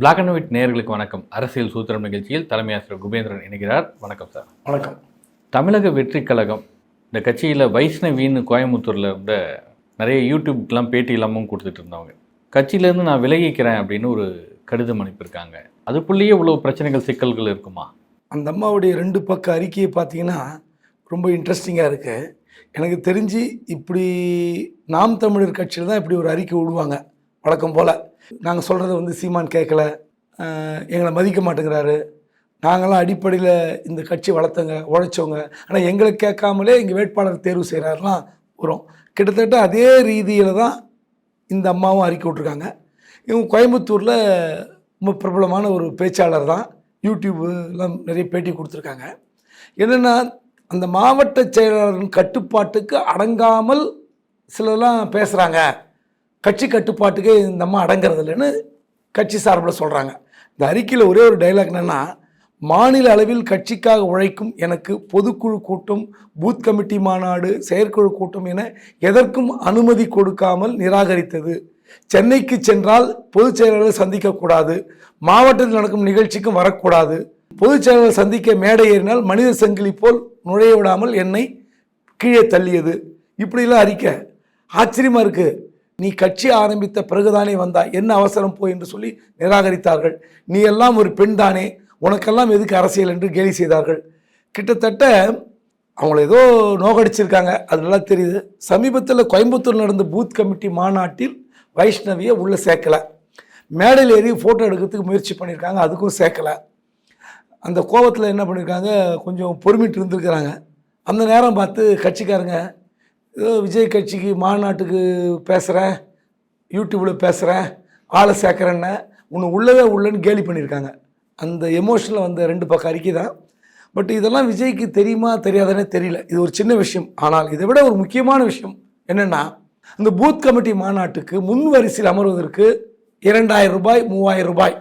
Black and white நேயர்களுக்கு வணக்கம். அரசியல் சூத்திரம் நிகழ்ச்சியில் தலைமை ஆசிரியர் குபேந்திரன் இணைகிறார். வணக்கம் சார் வணக்கம். தமிழக வெற்றி கழகம் இந்த கட்சியில் வைஷ்ணவின்னு கோயம்புத்தூரில் இருந்த நிறைய யூடியூப்லாம் பேட்டி இல்லாமல் கொடுத்துட்டு இருந்தவங்க. கட்சியிலேருந்து நான் விலகிக்கிறேன் அப்படின்னு ஒரு கடிதம் அனுப்பியிருக்காங்க. அதுக்குள்ளேயே இவ்வளோ பிரச்சனைகள் சிக்கல்கள் இருக்குமா? அந்த அம்மாவுடைய ரெண்டு பக்க அறிக்கையை பார்த்தீங்கன்னா ரொம்ப இன்ட்ரெஸ்டிங்காக இருக்குது எனக்கு தெரிஞ்சு இப்படி நாம் தமிழர் கட்சியில் தான் இப்படி ஒரு அறிக்கை விடுவாங்க. வழக்கம் போல். நாங்கள் சொல்கிறத வந்து சீமான் கேட்கல எங்களை மதிக்க மாட்டேங்கிறாரு. நாங்களாம் அடிப்படையில் இந்த கட்சி வளர்த்தங்க உழைச்சவங்க. ஆனால் எங்களை கேட்காமலே இங்கே வேட்பாளர் தேர்வு செய்கிறாருலாம் வரும். கிட்டத்தட்ட அதே ரீதியில் தான் இந்த அம்மாவும் அறிக்கை விட்ருக்காங்க இவங்க கோயம்புத்தூரில் ரொம்ப பிரபலமான ஒரு பேச்சாளர் தான். யூடியூப்லாம் நிறைய பேட்டி கொடுத்துருக்காங்க. என்னென்னா அந்த மாவட்ட செயலாளரின் கட்டுப்பாட்டுக்கு அடங்காமல் சிலர்லாம் பேசுகிறாங்க கட்சி கட்டுப்பாட்டுக்கே இந்த அம்மா அடங்கிறது இல்லைன்னு கட்சி சார்பில் சொல்கிறாங்க இந்த அறிக்கையில் ஒரே ஒரு டைலாக் என்னென்னா மாநில அளவில் கட்சிக்காக உழைக்கும் எனக்கு பொதுக்குழு கூட்டம் பூத் கமிட்டி மாநாடு செயற்குழு கூட்டம் என எதற்கும் அனுமதி கொடுக்காமல் நிராகரித்தது. சென்னைக்கு சென்றால் பொதுச் செயலாளர் சந்திக்கக்கூடாது மாவட்டத்தில் நடக்கும் நிகழ்ச்சிக்கும் வரக்கூடாது. பொதுச் செயலாளர் சந்திக்க மேடை ஏறினால் மனித சங்கிலி போல் நுழைய விடாமல் என்னை கீழே தள்ளியது. இப்படிலாம் அறிக்கை. ஆச்சரியமாக இருக்குது நீ கட்சி ஆரம்பித்த பிறகுதானே வந்தாய். என்ன அவசரம் போய் என்று சொல்லி நிராகரித்தார்கள். நீ எல்லாம் ஒரு பெண் தானே உனக்கெல்லாம் எதுக்கு அரசியல் என்று கேலி செய்தார்கள். கிட்டத்தட்ட அவங்கள ஏதோ நோகடிச்சிருக்காங்க. அது நல்லா தெரியுது. சமீபத்தில் கோயம்புத்தூர் நடந்த பூத் கமிட்டி மாநாட்டில் வைஷ்ணவியை உள்ளே சேர்க்கலை. மேடையில் ஏறி ஃபோட்டோ எடுக்கிறதுக்கு முயற்சி பண்ணியிருக்காங்க. அதுக்கும் சேர்க்கலை. அந்த கோபத்தில் என்ன பண்ணியிருக்காங்க? கொஞ்சம் பொறுமிட்டு இருந்திருக்கிறாங்க. அந்த நேரம் பார்த்து கட்சிக்காரங்க ஏதோ விஜய் கட்சிக்கு மாநாட்டுக்கு பேசுகிறேன் யூடியூப்பில் பேசுகிறேன் ஆளை சேர்க்குறேன்னு. உன்னை உள்ளவே உள்ளன்னு கேலி பண்ணியிருக்காங்க. அந்த எமோஷனில் வந்த ரெண்டு பக்கம் அறிக்கை தான். பட் இதெல்லாம் விஜய்க்கு தெரியுமா தெரியாதானே தெரியல. இது ஒரு சின்ன விஷயம். ஆனால் இதை விட ஒரு முக்கியமான விஷயம் என்னென்னா இந்த பூத் கமிட்டி மாநாட்டுக்கு முன் வரிசையில் அமர்வதற்கு இரண்டாயிரம் ரூபாய் மூவாயிரம் ரூபாய்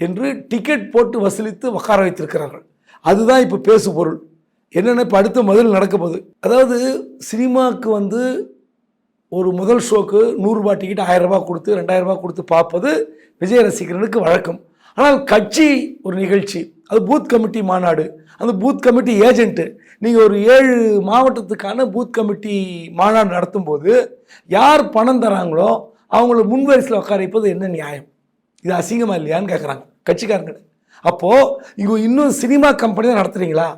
என்று டிக்கெட் போட்டு வசூலித்து உட்கார வைத்திருக்கிறார்கள். அதுதான் இப்போ பேசு பொருள் என்னென்ன இப்போ அடுத்த முதல் நடக்க போகுது? அதாவது சினிமாவுக்கு வந்து ஒரு முதல் ஷோக்கு நூறுரூபா டிக்கெட் ஆயிரரூபா கொடுத்து ரெண்டாயிரரூபா கொடுத்து பார்ப்பது விஜய் ரசிகரனுக்கு வழக்கம். ஆனால் கட்சி ஒரு நிகழ்ச்சி. அது பூத் கமிட்டி மாநாடு. அந்த பூத் கமிட்டி ஏஜென்ட்டு நீங்கள் ஒரு ஏழு மாவட்டத்துக்கான பூத் கமிட்டி மாநாடு நடத்தும் போது யார் பணம் தராங்களோ அவங்கள முன்வரிசையில் உட்கார வைப்பது என்ன நியாயம்? இது அசிங்கமாக இல்லையான்னு கேட்குறாங்க கட்சிக்காரங்க. அப்போது இவங்க இன்னும் சினிமா கம்பெனி தான் நடத்துறீங்களா?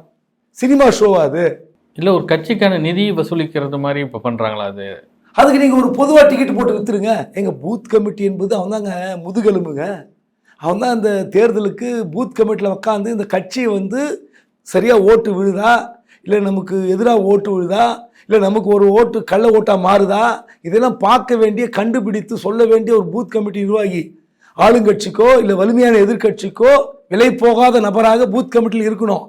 சினிமா ஷோவா அது? இல்லை ஒரு கட்சிக்கான நிதி வசூலிக்கிறது மாதிரி இப்போ பண்ணுறாங்களா அது? அதுக்கு நீங்கள் ஒரு பொதுவாக டிக்கெட் போட்டு விற்றுருங்க எங்கள் பூத் கமிட்டி என்பது அவன் தாங்க முதுகெலும்புங்க. அவன் தான் அந்த தேர்தலுக்கு பூத் கமிட்டியில் உட்காந்து இந்த கட்சியை வந்து சரியாக ஓட்டு விழுதா? இல்லை நமக்கு எதிராக ஓட்டு விழுதா? இல்லை நமக்கு ஒரு ஓட்டு கள்ள ஓட்டாக மாறுதா? இதெல்லாம் பார்க்க வேண்டிய கண்டுபிடித்து சொல்ல வேண்டிய ஒரு பூத் கமிட்டி நிர்வாகி ஆளுங்கட்சிக்கோ இல்லை வலிமையான எதிர்க்கட்சிக்கோ விலை போகாத நபராக பூத் கமிட்டியில் இருக்கணும்.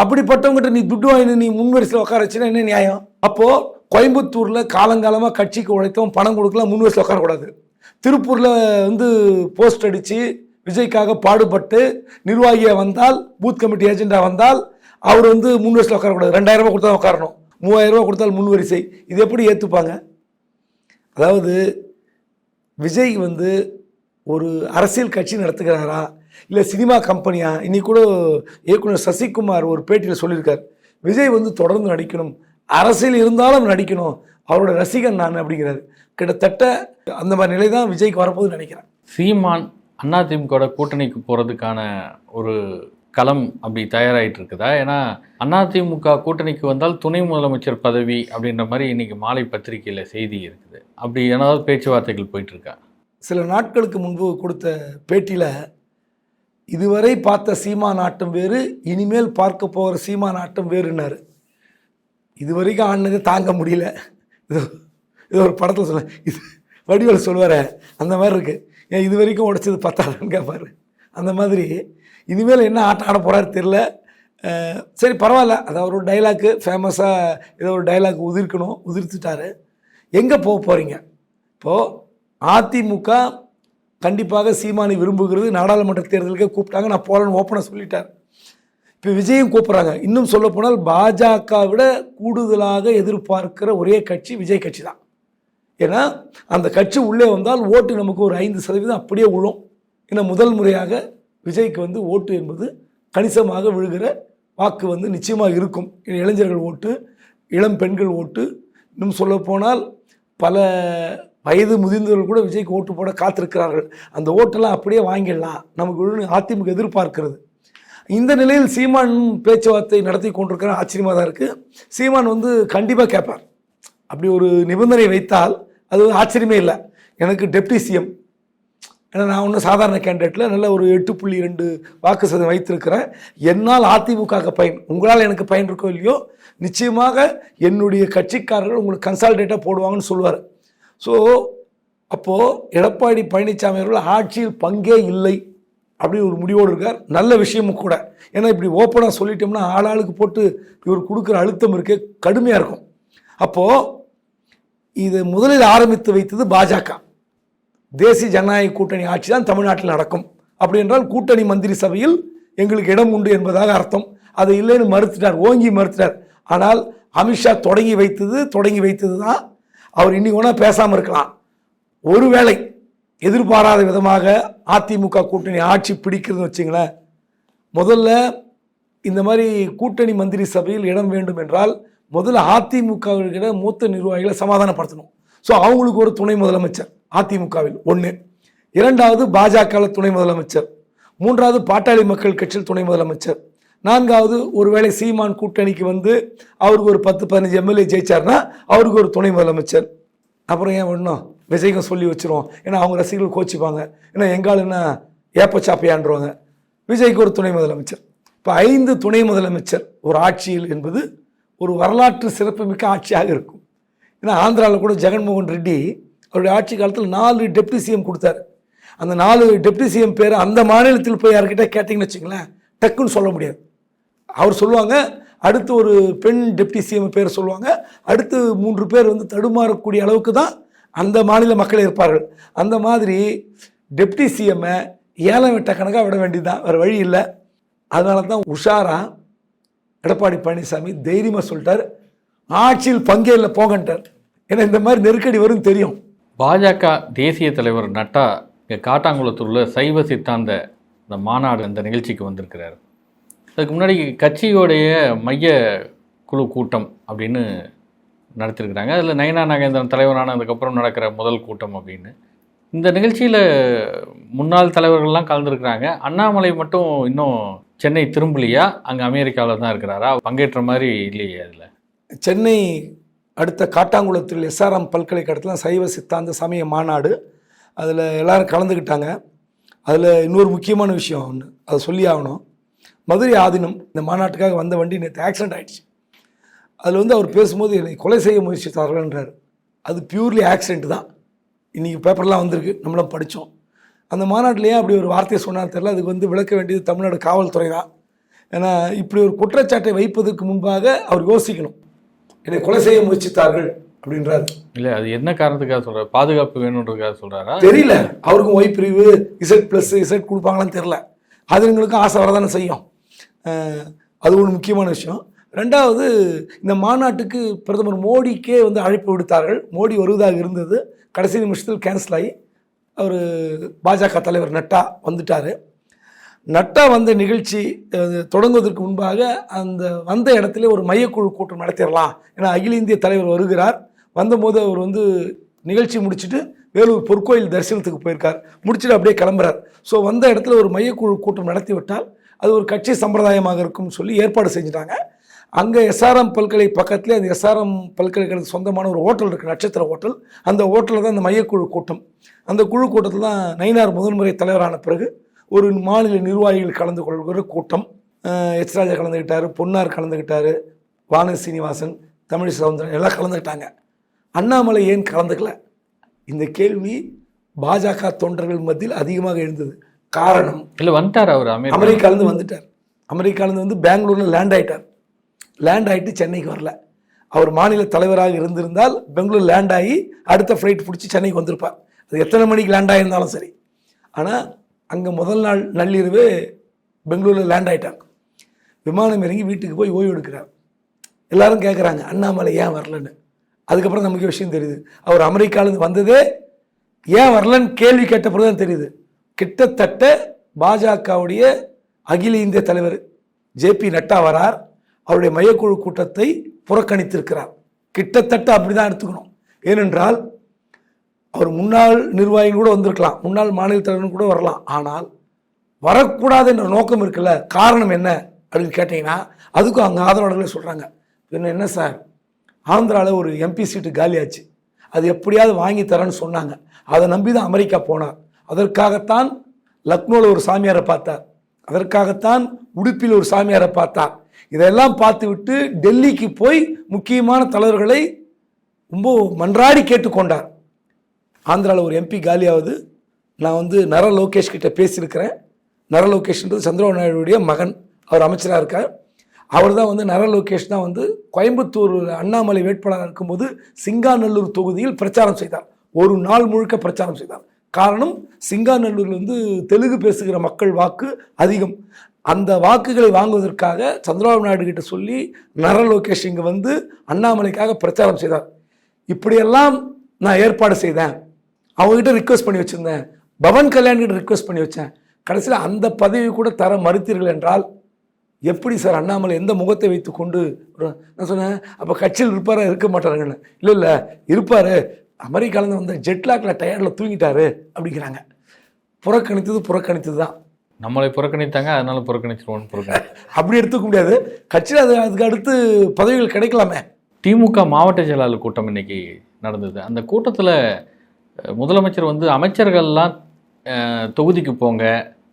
அப்படிப்பட்டவங்ககிட்ட நீ துட்டு வாங்கி நீ முன்வரிசையில் உட்கார வச்சுன்னா என்ன நியாயம்? அப்போ கோயம்புத்தூர்ல காலங்காலமாக கட்சிக்கு உழைத்தவன் பணம் கொடுக்கலாம் முன்வரிசையில் உட்காரக்கூடாது. திருப்பூர்ல வந்து போஸ்ட் அடிச்சு விஜய்க்காக பாடுபட்டு நிர்வாகியா வந்தால் பூத் கமிட்டி ஏஜெண்டா வந்தால் அவர் வந்து முன்வரிசையில் உட்காரக்கூடாது. ரெண்டாயிரம் ரூபாய் கொடுத்தா உட்காரணும். மூவாயிரம் ரூபாய் கொடுத்தால் முன்வரிசை இது எப்படி ஏற்றுப்பாங்க அதாவது விஜய் வந்து ஒரு அரசியல் கட்சி நடத்துகிறாரா? இல்லை சினிமா கம்பெனியா? இன்னைக்கு கூட இயக்குனர் சசிகுமார் ஒரு பேட்டியில் சொல்லியிருக்கார். விஜய் வந்து தொடர்ந்து நடிக்கணும். அரசியல் இருந்தாலும் நடிக்கணும். அவரோட ரசிகன் நான் அப்படிங்கிறாரு. கிட்டத்தட்ட அந்த மாதிரி நிலை தான் விஜய்க்கு வரப்போகுதுன்னு நினைக்கிறேன். சீமான் அதிமுக கூட்டணிக்கு போகிறதுக்கான ஒரு களம் அப்படி தயாராகிட்டு இருக்குதா? ஏன்னா அதிமுக கூட்டணிக்கு வந்தால் துணை முதலமைச்சர் பதவி அப்படின்ற மாதிரி இன்னைக்கு மாலை பத்திரிகையில் செய்தி இருக்குது. அப்படி ஏதாவது பேச்சுவார்த்தைகள் போயிட்டு இருக்கா? சில நாட்களுக்கு முன்பு கொடுத்த பேட்டியில் இதுவரை பார்த்த சீமா நாட்டம் வேறு இனிமேல் பார்க்க போகிற சீமா நாட்டம் வேறுனார் இதுவரைக்கும் ஆடினதை தாங்க முடியல. இது இது ஒரு படத்தில் சொல்ல இது வடிவேல் சொல்லுவார் அந்த மாதிரி இருக்குது ஏன் இது வரைக்கும் உடைச்சது பத்தாதுன்னு கேட்பார் அந்த மாதிரி இனிமேல் என்ன ஆட்டம் ஆட போகிறாரு தெரில சரி பரவாயில்ல. அது அவர் ஒரு டைலாக்கு ஃபேமஸாக ஏதோ ஒரு டைலாக் உதிர்க்கணும் உதிர்த்துட்டாரு. எங்கே போக போகிறீங்க இப்போது அதிமுக கண்டிப்பாக சீமானை விரும்புகிறது. நாடாளுமன்ற தேர்தலுக்கே கூப்பிட்டாங்க. நான் போலன்னு ஓப்பனாக சொல்லிட்டார் இப்போ விஜயும் கூப்பிட்றாங்க. இன்னும் சொல்ல போனால் பாஜக விட கூடுதலாக எதிர்பார்க்கிற ஒரே கட்சி விஜய் கட்சி தான். ஏன்னா அந்த கட்சி உள்ளே வந்தால் ஓட்டு நமக்கு ஒரு ஐந்து சதவீதம் அப்படியே விழும் ஏன்னா முதல் முறையாக விஜய்க்கு வந்து ஓட்டு என்பது கணிசமாக விழுகிற வாக்கு வந்து நிச்சயமாக இருக்கும். இளைஞர்கள் ஓட்டு இளம் பெண்கள் ஓட்டு. இன்னும் சொல்லப்போனால் பல வயது முதிர்ந்தவர்கள் கூட விஜய்க்கு ஓட்டு போட காத்திருக்கிறார்கள். அந்த ஓட்டெல்லாம் அப்படியே வாங்கிடலாம். நமக்கு அதிமுக எதிர்பார்க்கிறது. இந்த நிலையில் சீமான் பேச்சுவார்த்தை நடத்தி கொண்டிருக்கிற ஆச்சரியமாக தான் இருக்குது சீமான் வந்து கண்டிப்பாக கேட்பார். அப்படி ஒரு நிபந்தனை வைத்தால் அது ஆச்சரியமே இல்லை. எனக்கு டெப்டி சிஎம். ஏன்னா நான் ஒன்றும் சாதாரண கேண்டிடேட்டில் நல்ல ஒரு எட்டு புள்ளி ரெண்டு வாக்கு சதவீதம் வைத்திருக்கிறேன். என்னால் அதிமுக பயன் உங்களால் எனக்கு பயன் இருக்கோ இல்லையோ நிச்சயமாக என்னுடைய கட்சிக்காரர்கள் உங்களுக்கு கன்சால்டேட்டாக போடுவாங்கன்னு சொல்லுவார். ஸோ அப்போது எடப்பாடி பழனிசாமி அவர்கள் ஆட்சியில் பங்கே இல்லை அப்படி ஒரு முடிவோடு இருக்கார். நல்ல விஷயமும் கூட. ஏன்னா இப்படி ஓப்பனாக சொல்லிட்டோம்னா ஆளாளுக்கு போட்டு இவர் கொடுக்குற அழுத்தம் இருக்கே கடுமையாக இருக்கும். அப்போது இது முதலில் ஆரம்பித்து வைத்தது பாஜக. தேசிய ஜனநாயக கூட்டணி ஆட்சி தான் தமிழ்நாட்டில் நடக்கும். அப்படி என்றால் கூட்டணி மந்திரி சபையில் எங்களுக்கு இடம் உண்டு என்பதாக அர்த்தம். அதை இல்லைன்னு மறுத்துட்டார் ஓங்கி மறுத்துட்டார். ஆனால் அமித்ஷா தொடங்கி வைத்தது தொடங்கி வைத்தது தான் அவர் இன்னைக்கு ஒன்றா பேசாமல் இருக்கலாம். ஒருவேளை எதிர்பாராத விதமாக அதிமுக கூட்டணி ஆட்சி பிடிக்கிறதுன்னு வச்சுங்களேன் முதல்ல இந்த மாதிரி கூட்டணி மந்திரி சபையில் இடம் வேண்டும் என்றால் முதல்ல அதிமுகவிற்கிட மூத்த நிர்வாகிகளை சமாதானப்படுத்தணும். ஸோ அவங்களுக்கு ஒரு துணை முதலமைச்சர் அதிமுகவில் ஒன்று இரண்டாவது பாஜகவில் துணை முதலமைச்சர். மூன்றாவது பாட்டாளி மக்கள் கட்சியில் துணை முதலமைச்சர். நான்காவது ஒருவேளை சீமான் கூட்டணிக்கு வந்து அவருக்கு ஒரு பத்து பதினஞ்சு எம்எல்ஏ ஜெயிச்சார்னா அவருக்கு ஒரு துணை முதலமைச்சர். அப்புறம் ஏன் ஒன்றும் விஜய்க்கும் சொல்லி வச்சிருவோம். ஏன்னா அவங்க ரசிகர்கள் கோச்சிப்பாங்க. ஏன்னா எங்கால் என்ன? ஏப்பச்சாப்பையான்றவங்க விஜய்க்கு ஒரு துணை முதலமைச்சர். இப்போ ஐந்து துணை முதலமைச்சர் ஒரு ஆட்சியில் என்பது ஒரு வரலாற்று சிறப்புமிக்க ஆட்சியாக இருக்கும். ஏன்னா ஆந்திராவில் கூட ஜெகன்மோகன் ரெட்டி அவருடைய ஆட்சி காலத்தில் நாலு டெப்டி சிஎம் கொடுத்தாரு. அந்த நாலு டெப்டி சிஎம் பேர் அந்த மாநிலத்தில் போய் யார்கிட்ட கேட்டிங்கன்னு வச்சுங்களேன் டக்குன்னு சொல்ல முடியாது. அவர் சொல்லுவாங்க அடுத்து ஒரு பெண் டெப்டி சிஎம் பேர் சொல்லுவாங்க அடுத்து மூன்று பேர் வந்து தடுமாறக்கூடிய அளவுக்கு தான் அந்த மாநில மக்கள் இருப்பார்கள். அந்த மாதிரி டெப்டி சிஎம்மை ஏழை விட்ட கணக்காக விட வேண்டியதுதான் வேறு வழி இல்லை. அதனால தான் உஷாரா எடப்பாடி பழனிசாமி தைரியமாக சொல்லிட்டார். ஆட்சியில் பங்கே இல்லை போங்கன்ட்டார். ஏன்னா இந்த மாதிரி நெருக்கடி வரும் தெரியும். பாஜக தேசிய தலைவர் நட்டா இங்கே காட்டாங்குளத்தூரில் சைவ சித்தாந்த இந்த மாநாடு அந்த நிகழ்ச்சிக்கு வந்திருக்கிறார். அதுக்கு முன்னாடி கட்சியோடைய மைய குழு கூட்டம் அப்படின்னு நடத்திருக்கிறாங்க. அதில் நயனா நாகேந்திரன் தலைவரானதுக்கப்புறம் நடக்கிற முதல் கூட்டம் அப்படின்னு. இந்த நிகழ்ச்சியில் முன்னாள் தலைவர்கள்லாம் கலந்துருக்கிறாங்க. அண்ணாமலை மட்டும் இன்னும் சென்னை திரும்பலையா? அங்கே அமெரிக்காவில் தான் இருக்கிறாரா? பங்கேற்ற மாதிரி இல்லையே அதில். சென்னை அடுத்த காட்டாங்குளத்தில் எஸ்ஆர்எம் பல்கலைக்கழகத்தில் சைவ சித்தாந்த சமய மாநாடு. அதில் எல்லோரும் கலந்துக்கிட்டாங்க அதில் இன்னொரு முக்கியமான விஷயம் ஒன்று அதை சொல்லி ஆகணும். மதுரை ஆதீனம் இந்த மாநாட்டுக்காக வந்த வண்டி நேற்று ஆக்சிடென்ட் ஆயிடுச்சு. அதில் வந்து அவர் பேசும்போது என்னை கொலை செய்ய முயற்சித்தார்கள்ன்றார். அது பியூர்லி ஆக்சிடென்ட் தான். இன்றைக்கி பேப்பர்லாம் வந்திருக்கு நம்மளும் படித்தோம் அந்த மாநாட்டில் ஏன் அப்படி ஒரு வார்த்தையை சொன்னார் தெரியல அதுக்கு வந்து விளக்க வேண்டியது தமிழ்நாடு காவல்துறை தான். ஏன்னா இப்படி ஒரு குற்றச்சாட்டை வைப்பதற்கு முன்பாக அவர் யோசிக்கணும். என்னை கொலை செய்ய முயற்சித்தார்கள் அப்படின்றார். இல்லை அது என்ன காரணத்துக்காக சொல்கிறார் பாதுகாப்பு வேணுன்றதுக்காக சொல்கிறாரா தெரியல. அவருக்கும் ஒய் பிரிவு இசட் ப்ளஸ் இசட் கொடுப்பாங்களான்னு தெரில அது எங்களுக்கும் ஆசை வரதானே செய்யும். அது ஒரு முக்கியமான விஷயம். ரெண்டாவது இந்த மாநாட்டுக்கு பிரதமர் மோடிக்கே வந்து அழைப்பு விடுத்தார்கள். மோடி வருவதாக இருந்தது. கடைசி நிமிஷத்தில் கேன்சல் ஆகி அவர் பாஜக தலைவர் நட்டா வந்துட்டார். நட்டா வந்த நிகழ்ச்சி தொடங்குவதற்கு முன்பாக அந்த வந்த இடத்துல ஒரு மையக்குழு கூட்டம் நடத்திடலாம் ஏன்னா அகில இந்திய தலைவர் வருகிறார். வந்தபோது அவர் வந்து நிகழ்ச்சி முடிச்சுட்டு வேலூர் பொற்கோயில் தரிசனத்துக்கு போயிருக்கார். முடிச்சுட்டு அப்படியே கிளம்புறார். ஸோ வந்த இடத்துல ஒரு மையக்குழு கூட்டம் நடத்தி விட்டால் அது ஒரு கட்சி சம்பிரதாயமாக இருக்கும்னு சொல்லி ஏற்பாடு செஞ்சுட்டாங்க. அங்கே எஸ்ஆர்எம் பல்கலை பக்கத்துலேயே அந்த எஸ்ஆர்எம் பல்கலைக்கழகத்துக்கு சொந்தமான ஒரு ஹோட்டல் இருக்குது நட்சத்திர ஹோட்டல். அந்த ஹோட்டலில் தான் அந்த மையக்குழு கூட்டம். அந்த குழு கூட்டத்தில் தான் நயினார் முதன்முறை தலைவரான பிறகு ஒரு மாநில நிர்வாகிகள் கலந்து கொள்கிற கூட்டம். எச் ராஜா கலந்துக்கிட்டார் பொன்னார் கலந்துக்கிட்டார் வானதி சீனிவாசன் தமிழ் சவுந்தரன் எல்லாம் கலந்துக்கிட்டாங்க அண்ணாமலை ஏன் கலந்துக்கல? இந்த கேள்வி பாஜக தொண்டர்கள் மத்தியில் அதிகமாக எழுந்தது. காரணம். இல்லை வந்துட்டார் அவர் அமெரிக்கா? அமெரிக்காலேருந்து வந்துட்டார். அமெரிக்காலேருந்து வந்து பெங்களூரில் லேண்ட் ஆயிட்டார். லேண்ட் ஆகிட்டு சென்னைக்கு வரல. அவர் மாநில தலைவராக இருந்திருந்தால் பெங்களூர் லேண்ட் ஆகி அடுத்த ஃப்ளைட் பிடிச்சி சென்னைக்கு வந்திருப்பார். அது எத்தனை மணிக்கு லேண்ட் ஆகியிருந்தாலும் சரி. ஆனால் அங்கே முதல் நாள் நள்ளிரவு பெங்களூரில் லேண்ட் ஆயிட்டார் விமானம் இறங்கி வீட்டுக்கு போய் ஓய்வு எடுக்கிறார். எல்லாரும் கேட்குறாங்க அண்ணாமலை ஏன் வரலன்னு? அதுக்கப்புறம் நமக்கு விஷயம் தெரியுது. அவர் அமெரிக்காலேருந்து வந்ததே ஏன் வரலன்னு கேள்வி கேட்ட பிறகு தான் தெரியுது. கிட்டத்தட்ட பாஜகவுடைய அகில இந்திய தலைவர் ஜேபி நட்டா வரார். அவருடைய மையக்குழு கூட்டத்தை புறக்கணித்திருக்கிறார். கிட்டத்தட்ட அப்படிதான் எடுத்துக்கணும். ஏனென்றால் அவர் முன்னாள் நிர்வாகிகள் கூட வந்திருக்கலாம். முன்னாள் மாநில தலைவர்கள் கூட வரலாம். ஆனால் வரக்கூடாது என்ற நோக்கம் இருக்குல்ல. காரணம் என்ன அப்படின்னு கேட்டிங்கன்னா அதுக்கும் அங்கே ஆதரவாளர்களே சொல்கிறாங்க என்ன என்ன சார்? ஆந்திராவில் ஒரு எம்பி சீட்டு காலியாச்சு. அது எப்படியாவது வாங்கி தரேன்னு சொன்னாங்க. அதை நம்பி தான் அமெரிக்கா போனார். அதற்காகத்தான் லக்னோவில் ஒரு சாமியாரை பார்த்தார். அதற்காகத்தான் உடுப்பில் ஒரு சாமியாரை பார்த்தார். இதெல்லாம் பார்த்துவிட்டு டெல்லிக்கு போய் முக்கியமான தலைவர்களை ரொம்ப மன்றாடி கேட்டுக்கொண்டார். ஆந்திராவில் ஒரு எம்பி காலியாவது நான் வந்து நர லோகேஷ் கிட்ட பேசியிருக்கிறேன். நர லோகேஷ்ன்றது சந்திரபாபு நாயுடைய மகன். அவர் அமைச்சராக இருக்கார். அவர் தான் வந்து நர லோகேஷ் தான் வந்து கோயம்புத்தூர் அண்ணாமலை வேட்பாளராக இருக்கும்போது சிங்காநல்லூர் தொகுதியில் பிரச்சாரம் செய்தார். ஒரு நாள் முழுக்க பிரச்சாரம் செய்தார். காரணம் சிங்காநல்லூரில் வந்து தெலுங்கு பேசுகிற மக்கள் வாக்கு அதிகம். அந்த வாக்குகளை வாங்குவதற்காக சந்திரபாபு நாயுடு கிட்ட சொல்லி நர லோகேஷ் இங்கே வந்து அண்ணாமலைக்காக பிரச்சாரம் செய்தார். இப்படியெல்லாம் நான் ஏற்பாடு செய்தேன். அவங்ககிட்ட ரிக்வெஸ்ட் பண்ணி வச்சுருந்தேன். பவன் கல்யாண் கிட்ட ரிக்வஸ்ட் பண்ணி வச்சேன். கடைசியில் அந்த பதவி கூட தர மறுத்தீர்கள் என்றால் எப்படி சார் அண்ணாமலை எந்த முகத்தை வைத்து கொண்டு நான் சொன்னேன் அப்போ கட்சியில் இருப்பாரா? இருக்க மாட்டாருங்கன்னு இல்லை இல்லை இருப்பார். அமெரிக்காலேருந்து வந்த ஜெட்லாக்கில் டயர்டில் தூங்கிட்டாரு அப்படிங்கிறாங்க. புறக்கணித்தது புறக்கணித்தது தான். நம்மளை புறக்கணித்தாங்க அதனால புறக்கணிச்சிருவோம்னு புறக்கணி அப்படி எடுத்துக்க முடியாது. கட்சியில் அது அதுக்கு அடுத்து பதவிகள் கிடைக்கலாமே. திமுக மாவட்ட செயலாளர் கூட்டம் இன்னைக்கு நடந்தது. அந்த கூட்டத்தில் முதலமைச்சர் வந்து அமைச்சர்கள்லாம் தொகுதிக்கு போங்க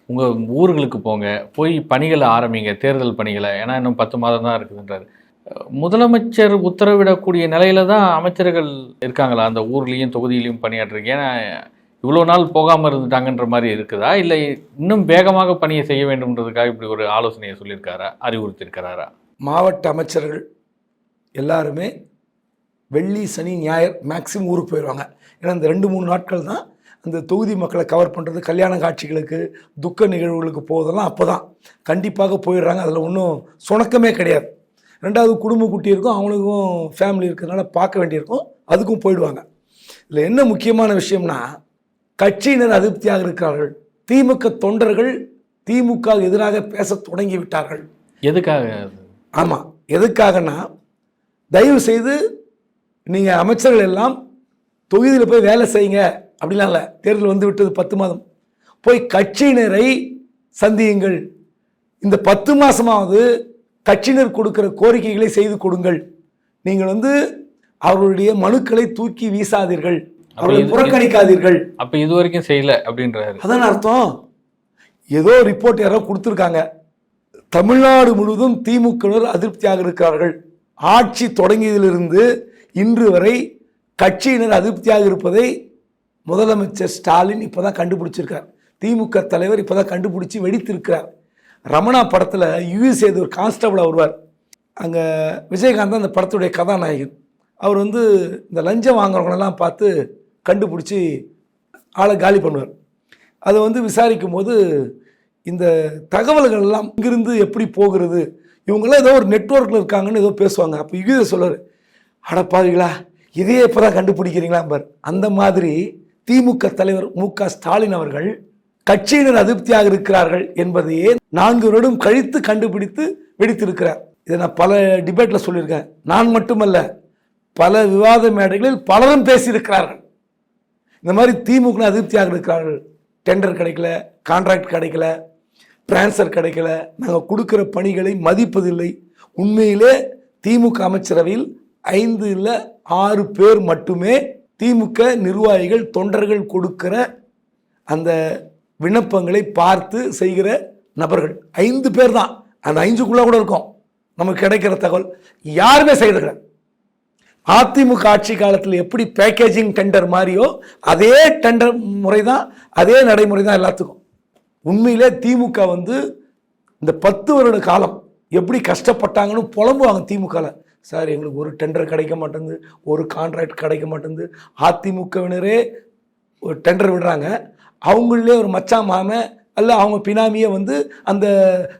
உங்கள் ஊர்களுக்கு போங்க போய் பணிகளை ஆரம்பிங்க தேர்தல் பணிகளை. ஏன்னா இன்னும் பத்து மாதம் தான் இருக்குதுன்றாரு. முதலமைச்சர் உத்தரவிடக்கூடிய நிலையில தான் அமைச்சர்கள் இருக்காங்களா? அந்த ஊர்லேயும் தொகுதியிலையும் பணியாற்றுறீங்க ஏன்னா இவ்வளோ நாள் போகாமல் இருந்துட்டாங்கன்ற மாதிரி இருக்குதா? இல்லை இன்னும் வேகமாக பணியை செய்ய வேண்டும்ன்றதுக்காக இப்படி ஒரு ஆலோசனையை சொல்லியிருக்காரா? அறிவுறுத்தியிருக்கிறாரா? மாவட்ட அமைச்சர்கள் எல்லாருமே வெள்ளி சனி ஞாயிறு மேக்ஸிமம் ஊருக்கு போயிடுவாங்க. ஏன்னா இந்த ரெண்டு மூணு நாட்கள் தான் அந்த தொகுதி மக்களை கவர் பண்ணுறது கல்யாண காட்சிகளுக்கு துக்க நிகழ்வுகளுக்கு போவதெல்லாம் அப்போ தான் கண்டிப்பாக போயிடுறாங்க. அதில் ஒன்றும் சுணக்கமே கிடையாது. ரெண்டாவது குடும்ப குட்டி இருக்கும் அவங்களுக்கும் ஃபேமிலி இருக்கிறதுனால பார்க்க வேண்டியிருக்கும் அதுக்கும் போயிடுவாங்க. இதில் என்ன முக்கியமான விஷயம்னா கட்சியினர் அதிருப்தியாக இருக்கிறார்கள். திமுக தொண்டர்கள் திமுக எதிராக பேசத் தொடங்கி விட்டார்கள். எதுக்காக? ஆமாம் எதுக்காகனா தயவு செய்து நீங்கள் அமைச்சர்கள் எல்லாம் தொகுதியில் போய் வேலை செய்யுங்க அப்படிலாம் இல்லை. தேர்தல் வந்து விட்டது பத்து மாதம். போய் கட்சியினரை சந்தியுங்கள். இந்த பத்து மாதமாவது கட்சியினர் கொடுக்கிற கோரிக்கைகளை செய்து கொடுங்கள். நீங்கள் வந்து அவர்களுடைய மனுக்களை தூக்கி வீசாதீர்கள். அவர்களை புறக்கணிக்காதீர்கள். அப்ப இது வரைக்கும் செய்யல அப்படின்றாரு. அதான் அர்த்தம். ஏதோ ரிப்போர்ட் யாரோ கொடுத்துருக்காங்க. தமிழ்நாடு முழுவதும் திமுகவினர் அதிருப்தியாக இருக்கிறார்கள். ஆட்சி தொடங்கியதிலிருந்து இன்று வரை கட்சியினர் அதிருப்தியாக இருப்பதை முதலமைச்சர் ஸ்டாலின் இப்போதான் கண்டுபிடிச்சிருக்கார் திமுக தலைவர் இப்போதான் கண்டுபிடிச்சி வெடித்திருக்கிறார். ரமணா படத்தில் யூஎஸ் ஏது ஒரு கான்ஸ்டபுளாக வருவார் அங்கே விஜயகாந்த் தான் அந்த படத்துடைய கதாநாயகன். அவர் வந்து இந்த லஞ்சம் வாங்குறவங்களெல்லாம் பார்த்து கண்டுபிடிச்சி ஆளை காலி பண்ணுவார். அதை வந்து விசாரிக்கும் போது இந்த தகவல்கள் எல்லாம் இங்கிருந்து எப்படி போகிறது? இவங்கெல்லாம் ஏதோ ஒரு நெட்வொர்க்கில் இருக்காங்கன்னு ஏதோ பேசுவாங்க. அப்போ யுகித சொல்லுவார் அடப்பாவீங்களா இதையே இப்போ தான் கண்டுபிடிக்கிறீங்களா பார் அந்த மாதிரி திமுக தலைவர் மு க ஸ்டாலின் அவர்கள் கட்சியினர் அதிருப்தியாக இருக்கிறார்கள் என்பதையே நான்கு வருடம் கழித்து கண்டுபிடித்து வெடித்திருக்கிறார்? இதை நான் பல டிபேட்டில் சொல்லியிருக்கேன். நான் மட்டுமல்ல பல விவாத மேடைகளில் பலரும் பேசியிருக்கிறார்கள். இந்த மாதிரி திமுக அதிருப்தியாக இருக்கிறார்கள். டெண்டர் கிடைக்கல கான்ட்ராக்ட் கிடைக்கல டிரான்ஸ்ஃபர் கிடைக்கல. நாங்கள் கொடுக்குற பணிகளை மதிப்பதில்லை. உண்மையிலே திமுக அமைச்சரவையில் ஐந்து இல்லை ஆறு பேர் மட்டுமே திமுக நிர்வாகிகள் தொண்டர்கள் கொடுக்கிற அந்த விண்ணப்பங்களை பார்த்து செய்கிற நபர்கள். ஐந்து பேர் தான் அந்த ஐந்துக்குள்ளே கூட இருக்கும். நமக்கு கிடைக்கிற தகவல். யாருமே செய்யறது கிடையாது அதிமுக ஆட்சி காலத்தில் எப்படி பேக்கேஜிங் டெண்டர் மாதிரியோ அதே டெண்டர் முறை தான் அதே நடைமுறை தான் எல்லாத்துக்கும். உண்மையிலே திமுக வந்து இந்த பத்து வருட காலம் எப்படி கஷ்டப்பட்டாங்கன்னு புலம்புவாங்க திமுகவில் சார் எங்களுக்கு ஒரு டெண்டர் கிடைக்க மாட்டேங்குது ஒரு கான்ட்ராக்ட் கிடைக்க மாட்டேங்குது. அதிமுகவினரே ஒரு டெண்டர் விடுறாங்க. அவங்களே ஒரு மச்சான் மாமன் அல்ல அவங்க பினாமியே வந்து அந்த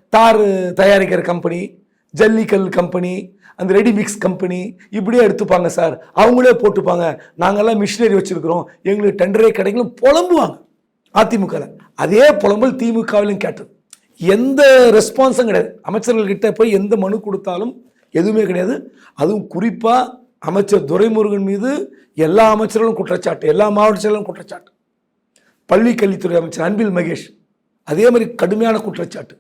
தார் தயாரிக்கிற கம்பெனி ஜல்லிக்கல் கம்பெனி அந்த ரெடிமிக்ஸ் கம்பெனி இப்படியே எடுத்துப்பாங்க சார். அவங்களே போட்டுப்பாங்க. நாங்கள்லாம் மிஷினரி வச்சுருக்கிறோம். எங்களுக்கு டெண்டரே கிடைக்கலும் புலம்புவாங்க அதிமுகவில் அதே புலம்பல் திமுகவிலும் கேட்டது. எந்த ரெஸ்பான்ஸும் கிடையாது. அமைச்சர்கள்கிட்ட போய் எந்த மனு கொடுத்தாலும் எதுவுமே கிடையாது. அதுவும் குறிப்பாக அமைச்சர் துரைமுருகன் மீது எல்லா அமைச்சர்களும் குற்றச்சாட்டு எல்லா மாவட்ட குற்றச்சாட்டு. பள்ளி கல்வித்துறை அமைச்சர் அன்பில் மகேஷ் அதே மாதிரி கடுமையான குற்றச்சாட்டு.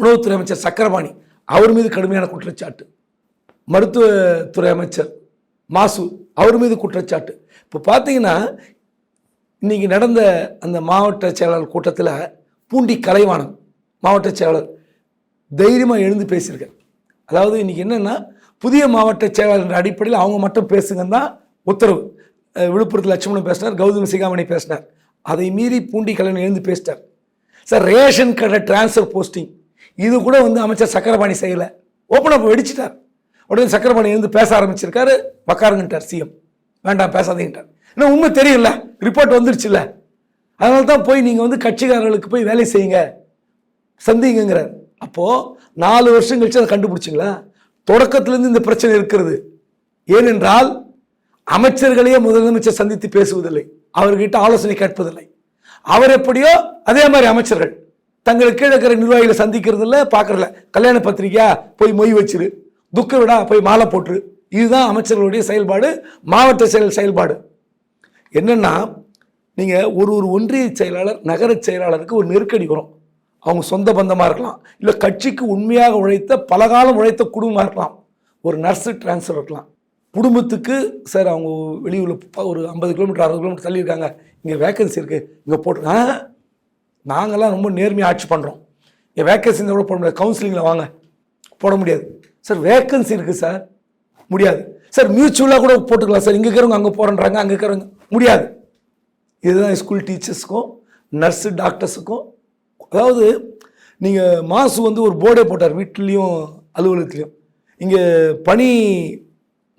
உணவுத்துறை அமைச்சர் சக்கரபாணி அவர் மீது கடுமையான குற்றச்சாட்டு. மருத்துவத்துறை அமைச்சர் மாசு அவர் மீது குற்றச்சாட்டு. இப்போ பார்த்தீங்கன்னா இன்றைக்கி நடந்த அந்த மாவட்ட செயலாளர் கூட்டத்தில் பூண்டி கலைவாணன் மாவட்ட செயலாளர் தைரியமாக எழுந்து பேசியிருக்கார். அதாவது இன்றைக்கி என்னென்னா புதிய மாவட்ட செயலாளர் என்ற அடிப்படையில் அவங்க மட்டும் பேசுங்கன்னு தான் உத்தரவு. விழுப்புரத்தில் லட்சுமணன் பேசினார் கௌதம் சிகாமணி பேசினார். அதை மீறி பூண்டி கல்யாணம் எழுந்து பேசிட்டார். சார் ரேஷன் கடை டிரான்ஸ்ஃபர் போஸ்டிங் இது கூட வந்து அமைச்சர் சக்கரபாணி செய்யலை. ஓப்பன் வெடிச்சிட்டார். உடனே சக்கரபாணி எழுந்து பேச ஆரம்பிச்சிருக்காரு. உக்காருங்கட்டார் சிஎம் வேண்டாம் பேசாதீங்கட்டார். ஏன்னா உண்மை தெரியல. ரிப்போர்ட் வந்துருச்சுல்ல. அதனால தான் போய் நீங்கள் வந்து கட்சிக்காரர்களுக்கு போய் வேலை செய்யுங்க. சந்திங்கிறார் அப்போது நாலு வருஷம் கழிச்சு அதை கண்டுபிடிச்சிங்களா? தொடக்கத்திலேருந்து இந்த பிரச்சனை இருக்கிறது. ஏனென்றால் அமைச்சர்களையே முதலமைச்சர் சந்தித்து பேசுவதில்லை. அவர்கிட்ட ஆலோசனை கேட்பதில்லை. அவர் எப்படியோ அதே மாதிரி அமைச்சர்கள். தங்களுக்கு கீழே இருக்கிற நிர்வாகிகளை சந்திக்கிறது இல்லை பார்க்கறதில்ல. கல்யாண பத்திரிக்கையா? போய் மொய் வச்சிரு. துக்க விடா போய் மாலை போட்டுரு. இதுதான் அமைச்சர்களுடைய செயல்பாடு மாவட்ட செயல் செயல்பாடு. என்னன்னா நீங்கள் ஒரு ஒரு ஒன்றிய செயலாளர் நகர செயலாளருக்கு ஒரு நெருக்கடி வரும். அவங்க சொந்த பந்தமாக இருக்கலாம். இல்லை கட்சிக்கு உண்மையாக உழைத்த பல காலம் உழைத்த குடும்பமாக இருக்கலாம். ஒரு நர்ஸு டிரான்ஸ்ஃபர் இருக்கலாம். குடும்பத்துக்கு சார் அவங்க வெளியூரில் ஒரு ஐம்பது கிலோமீட்டர் அறுபது கிலோமீட்டர் தள்ளியிருக்காங்க இங்கே வேக்கன்சி இருக்குது இங்கே போட்டுருக்காங்க நாங்கள்லாம் ரொம்ப நேர்மையாக ஆட்சி பண்ணுறோம் இங்கே வேக்கன்சி கூட போட முடியாது. கவுன்சிலிங்கில் வாங்க. போட முடியாது. சார் வேக்கன்சி இருக்குது சார். முடியாது. சார் மியூச்சுவலாக கூட போட்டுக்கலாம் சார். இங்கே இருக்கிறவங்க அங்கே போகிறேன்றாங்க அங்கே இருக்கிறவங்க. முடியாது. இதுதான் ஸ்கூல் டீச்சர்ஸுக்கும் நர்ஸு டாக்டர்ஸுக்கும் அதாவது நீங்கள் மாசு வந்து ஒரு போர்டே போட்டார் வீட்லேயும் அலுவலகத்துலேயும். இங்கே பணி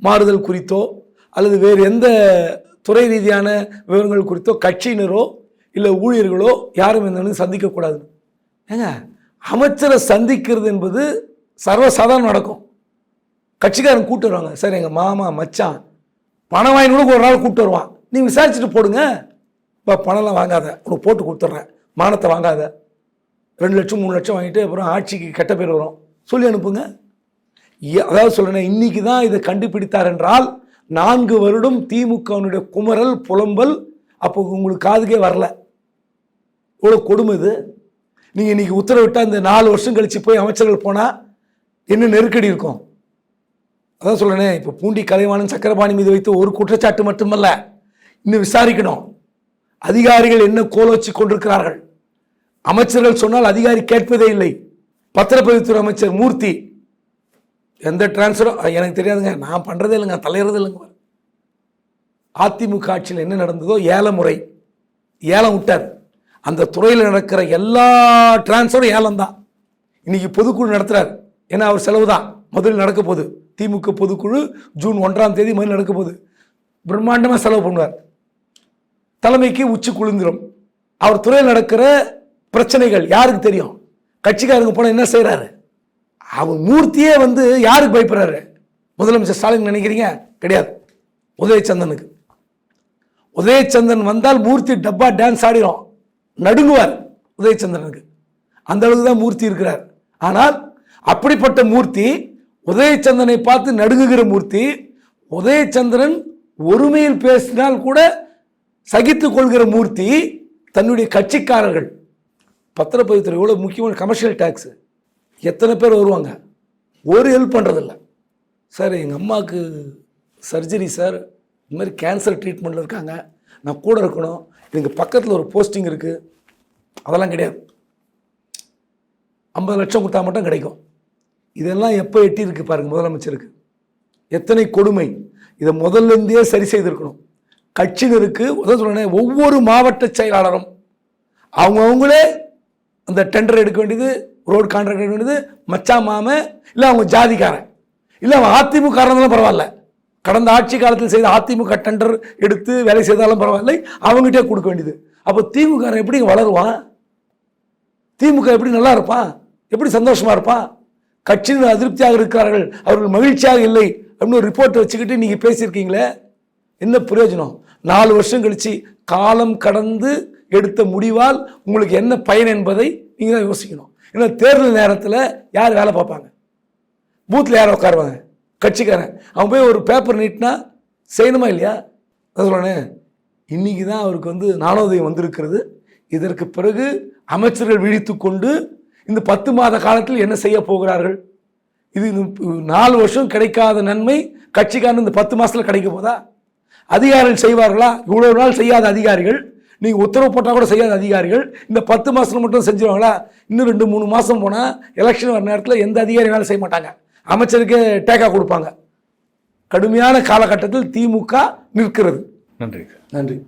மாறுதல் குறித்தோ அல்லது வேறு எந்த துறை ரீதியான விவரங்கள் குறித்தோ கட்சியினரோ இல்லை ஊழியர்களோ யாரும் என்னன்னு சந்திக்கக்கூடாது. ஏங்க அமைச்சரை சந்திக்கிறது என்பது சர்வசாதாரணம் நடக்கும். கட்சிக்காரன் கூட்டு வருவாங்க சார் எங்கள் மாமா மச்சான் பணம் வாங்கினு ஒரு நாள் கூப்பிட்டு வருவான். நீ விசாரிச்சுட்டு போடுங்க. இப்போ பணம்லாம் வாங்காத. உனக்கு போட்டு கொடுத்துட்றேன். மானத்தை வாங்காத. ரெண்டு லட்சம் மூணு லட்சம் வாங்கிட்டு அப்புறம் ஆட்சிக்கு கெட்ட பேர் வரும். சொல்லி அனுப்புங்க. அதாவது சொல்லணும் இன்னைக்கு தான் இதை கண்டுபிடித்தார் என்றால் நான்கு வருடம் திமுகவினுடைய குமரல் புலம்பல் அப்போ உங்களுக்கு காதுக்கே வரல. இவ்வளோ கொடுமை இது. நீங்கள் இன்னைக்கு உத்தரவிட்டால் இந்த நாலு வருஷம் கழித்து போய் அமைச்சர்கள் போனால் என்ன நெருக்கடி இருக்கும்? அதான் சொல்லணே இப்போ பூண்டி கலைவாணன் சக்கரபாணி மீது வைத்து ஒரு குற்றச்சாட்டு மட்டுமல்ல இன்னும் விசாரிக்கணும். அதிகாரிகள் என்ன கோலோச்சி கொண்டிருக்கிறார்கள்? அமைச்சர்கள் சொன்னால் அதிகாரி கேட்பதே இல்லை. பத்திரப்பதிவுத்துறை அமைச்சர் மூர்த்தி எந்த டிரான்ஸ்ஃபரும் எனக்கு தெரியாதுங்க. நான் பண்ணுறதே இல்லைங்க. தலையிறது இல்லைங்க. அதிமுக ஆட்சியில் என்ன நடந்ததோ ஏல முறை. ஏலம் விட்டார் அந்த துறையில் நடக்கிற எல்லா டிரான்ஸ்ஃபரும் ஏலம் தான். இன்னைக்கு பொதுக்குழு நடத்துகிறார் ஏன்னா அவர் செலவு தான். முதலில் நடக்க போகுது. திமுக பொதுக்குழு ஜூன் ஒன்றாம் தேதி முதல் நடக்க போகுது. பிரம்மாண்டமாக செலவு பண்ணுவார். தலைமைக்கு உச்சி குளிந்துடும் அவர் துறையில் நடக்கிற பிரச்சனைகள் யாருக்கு தெரியும்? கட்சிக்காரங்க போனால் என்ன செய்கிறாரு அவர் மூர்த்தியே வந்து யாருக்கு பயப்படுறாரு? முதலமைச்சர் ஸ்டாலின் நினைக்கிறீங்க? கிடையாது. உதயச்சந்தனுக்கு உதயச்சந்திரன் வந்தால் மூர்த்தி டப்பா டான்ஸ் ஆடிடும் நடுங்குவார் உதயச்சந்திரனுக்கு. அந்த அளவுக்கு தான் மூர்த்தி இருக்கிறார். ஆனால் அப்படிப்பட்ட மூர்த்தி உதயச்சந்திரனை பார்த்து நடுங்குகிற மூர்த்தி உதயச்சந்திரன் ஒருமையில் பேசினால் கூட சகித்து கொள்கிற மூர்த்தி தன்னுடைய கட்சிக்காரர்கள். பத்திரப்பதிவுத்துறை எவ்வளோ முக்கியமான கமர்ஷியல் டேக்ஸு எத்தனை பேர் வருவாங்க? ஒரு ஹெல்ப் பண்ணுறதில்ல சார் எங்கள் அம்மாவுக்கு சர்ஜரி சார். இது மாதிரி கேன்சர் ட்ரீட்மெண்ட்டில் இருக்காங்க. நான் கூட இருக்கணும். எனக்கு பக்கத்தில் ஒரு போஸ்டிங் இருக்குது அதெல்லாம் கிடையாது. ஐம்பது லட்சம் கொடுத்தா மட்டும் கிடைக்கும். இதெல்லாம் எப்போ எட்டியிருக்கு பாருங்கள் முதலமைச்சருக்கு எத்தனை கொடுமை. இதை முதல்ல இருந்தே சரி செய்திருக்கணும். கட்சியினருக்கு உதவி சொல்றேனே ஒவ்வொரு மாவட்ட செயலாளரும் அவங்கவுங்களே அந்த டெண்டர் எடுக்க வேண்டியது ரோடு கான்ட்ராக்டர் எடுக்க வேண்டியது மச்சான் மாமன் இல்லை அவங்க ஜாதிக்காரன். இல்லை அவன் அதிமுக இருந்தாலும் பரவாயில்ல. கடந்த ஆட்சி காலத்தில் செய்த அதிமுக டெண்டர் எடுத்து வேலை செய்தாலும் பரவாயில்லை. அவங்ககிட்டே கொடுக்க வேண்டியது. அப்போ திமுக எப்படி வளருவான்? திமுக எப்படி நல்லா இருப்பான்? எப்படி சந்தோஷமா இருப்பான்? கட்சியினர் அதிருப்தியாக இருக்கிறார்கள். அவர்கள் மகிழ்ச்சியாக இல்லை அப்படின்னு ஒரு ரிப்போர்ட் வச்சுக்கிட்டு நீங்கள் பேசியிருக்கீங்களே? என்ன பிரயோஜனம்? நாலு வருஷம் கழிச்சு காலம் கடந்து எடுத்த முடிவால் உங்களுக்கு என்ன பயன் என்பதை நீங்கள் தான் யோசிக்கணும். ஏன்னா தேர்தல் நேரத்தில் யார் வேலை பார்ப்பாங்க? பூத்தில் யார் உட்காருவாங்க? கட்சிக்காரன். அவன் போய் ஒரு பேப்பர் நீட்டினா செய்யணுமா இல்லையா? அதான் சொல்கிறேன் இன்னைக்கு தான் அவருக்கு வந்து நாணோதயம் வந்திருக்கிறது. இதற்கு பிறகு அமைச்சர்கள் விழித்து கொண்டு இந்த பத்து மாத காலத்தில் என்ன செய்ய போகிறார்கள்? இது நாலு வருஷம் கிடைக்காத நன்மை கட்சிக்காரன் இந்த பத்து மாதத்தில் கிடைக்க போதா? அதிகாரிகள் செய்வார்களா? இவ்வளவு நாள் செய்யாத அதிகாரிகள் நீங்க உத்தரவு போட்டா கூட செய்யாத அதிகாரிகள். இந்த பத்து மாசத்துல மட்டும் செஞ்சிருவாங்களா? இன்னும் ரெண்டு மூணு மாசம் போனா எலெக்ஷன் வர நேரத்தில் எந்த அதிகாரி வேலை செய்ய மாட்டாங்க. அமைச்சருக்கு டேக்கா கொடுப்பாங்க. கடுமையான காலகட்டத்தில் திமுக நிற்கிறது. நன்றி. நன்றி.